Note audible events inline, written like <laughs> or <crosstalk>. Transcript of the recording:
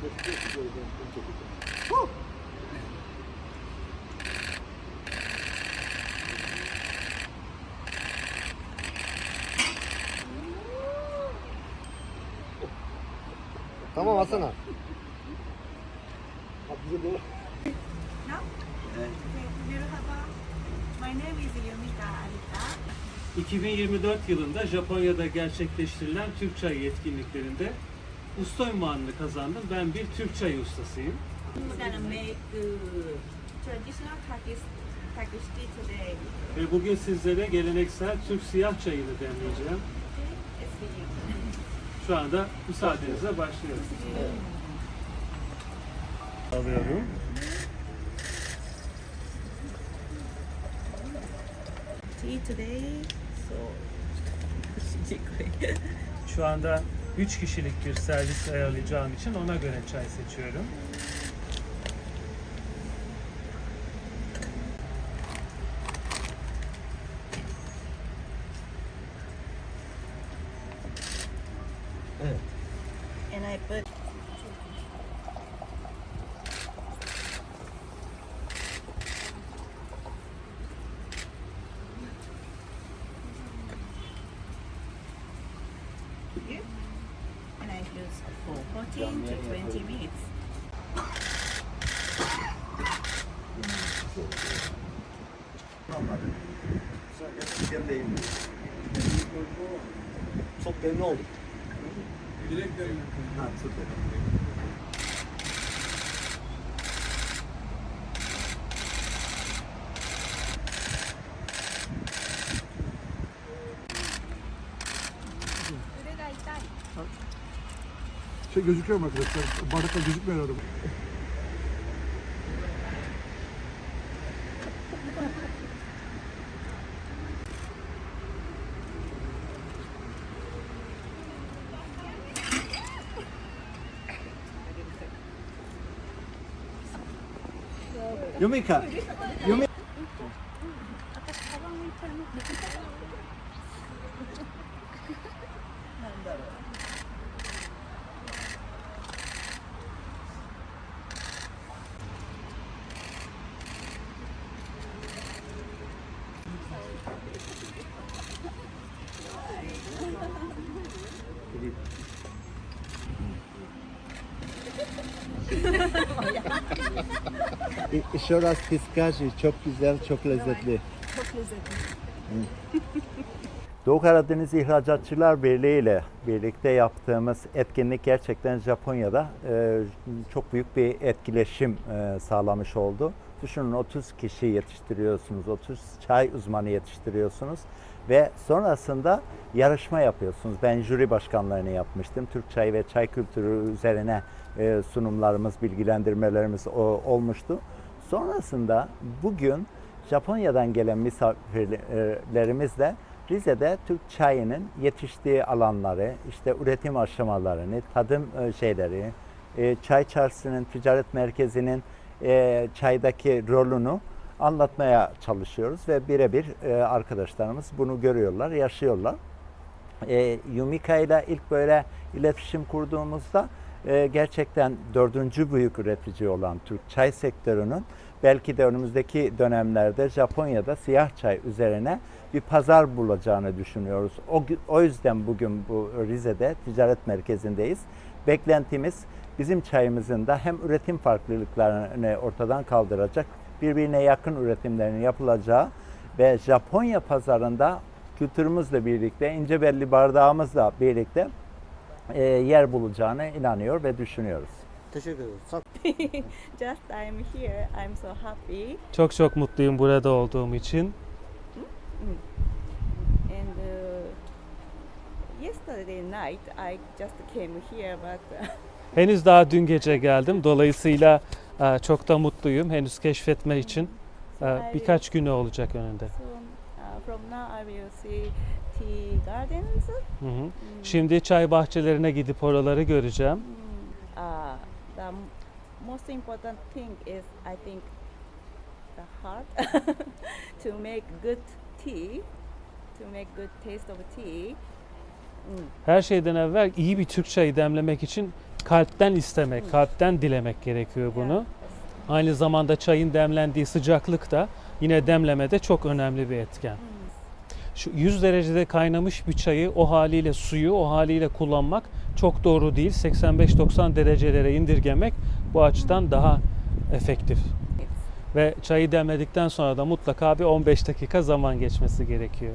Tamam. Merhaba. My name is Yumika Arita. 2024 yılında Japonya'da gerçekleştirilen Türk Çay yetkinliklerinde usta ünvanını kazandım. Ben bir Türk çayı ustasıyım. Ve bugün sizlere geleneksel Türk siyah çayını demleyeceğim. Şu anda müsaadenizle başlıyoruz. Alıyorum. Tea today. So Şu anda 3 kişilik bir servis ayarlayacağım için ona göre çay seçiyorum. and I put 14 to 20 minutes. Çok memnun oldum. Ha, süper. Şey gözüküyor mu arkadaşlar? Bardakta gözükmüyor arada. Yumika. <laughs> Yumi. <laughs> Şoras piskaci çok güzel, çok lezzetli. Çok lezzetli. Doğu Karadeniz İhracatçılar Birliği ile birlikte yaptığımız etkinlik gerçekten Japonya'da e, çok büyük bir etkileşim e, sağlamış oldu. Düşünün 30 kişi yetiştiriyorsunuz, 30 çay uzmanı yetiştiriyorsunuz ve sonrasında yarışma yapıyorsunuz. Ben jüri başkanlarını yapmıştım. Türk çayı ve çay kültürü üzerine e, sunumlarımız, bilgilendirmelerimiz olmuştu. Sonrasında bugün Japonya'dan gelen misafirlerimizle Rize'de Türk çayının yetiştiği alanları, işte üretim aşamalarını, tadım e, şeyleri, e, çay çarşısının, ticaret merkezinin e, çaydaki rolünü anlatmaya çalışıyoruz ve birebir e, arkadaşlarımız bunu görüyorlar, yaşıyorlar. E, Yumika ile ilk böyle iletişim kurduğumuzda e, gerçekten dördüncü büyük üretici olan Türk çay sektörünün belki de önümüzdeki dönemlerde Japonya'da siyah çay üzerine bir pazar bulacağını düşünüyoruz. O, o yüzden bugün bu Rize'de ticaret merkezindeyiz. Beklentimiz bizim çayımızın da hem üretim farklılıklarını ortadan kaldıracak, birbirine yakın üretimlerin yapılacağı ve Japonya pazarında kültürümüzle birlikte, ince belli bardağımızla birlikte e, yer bulacağına inanıyor ve düşünüyoruz. Teşekkür ederim. <laughs> Just I'm here. I'm so happy. Çok çok mutluyum burada olduğum için. And uh, yesterday night I just came here, but uh, Henüz daha dün gece geldim. Dolayısıyla e, çok da mutluyum. Henüz keşfetme için e, birkaç günü olacak önünde. uh. Hı hı. Şimdi çay bahçelerine gidip oraları göreceğim. Mm, uh, most important thing is I think the heart <laughs> to make good tea, to make good taste of tea. Mm. Her şeyden evvel iyi bir Türk çayı demlemek için kalpten istemek, kalpten dilemek gerekiyor bunu. Aynı zamanda çayın demlendiği sıcaklık da yine demlemede çok önemli bir etken. Şu 100 derecede kaynamış bir çayı o haliyle suyu o haliyle kullanmak çok doğru değil. 85-90 derecelere indirgemek bu açıdan daha efektif. Ve çayı demledikten sonra da mutlaka bir 15 dakika zaman geçmesi gerekiyor.